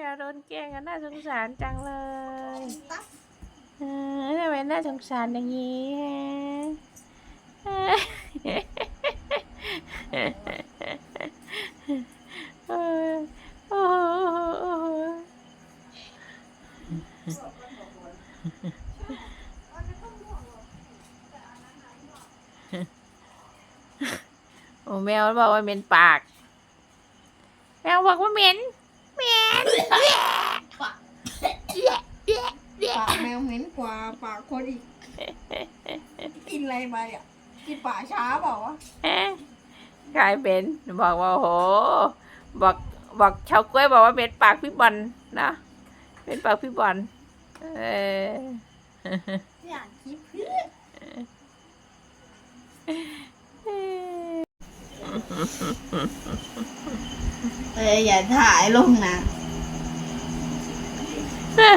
มวโดนแกล้งกันน่าสงสารจังเลยเออทำไมน่าสงสารอย่างนี้ฮะเออโอ้โหโอ้โหโอ้แมวมันบอกว่าเหม็นปาก แมวบอกว่าเหม็นเหม็น ปากแมวเหม็นกว่าปากคนอีก กินอะไรไปอะ กินป่าช้าเปล่าวะเอ๊ะกลายเป็นบอกว่าโอ้โห บอกบอกชาวกล้วยบอกว่าเป็นปากพี่บอลนะ เป็นปากพี่บอลเอออยากคิดเพื่อ เอออย่าถ่ายลงนะเออ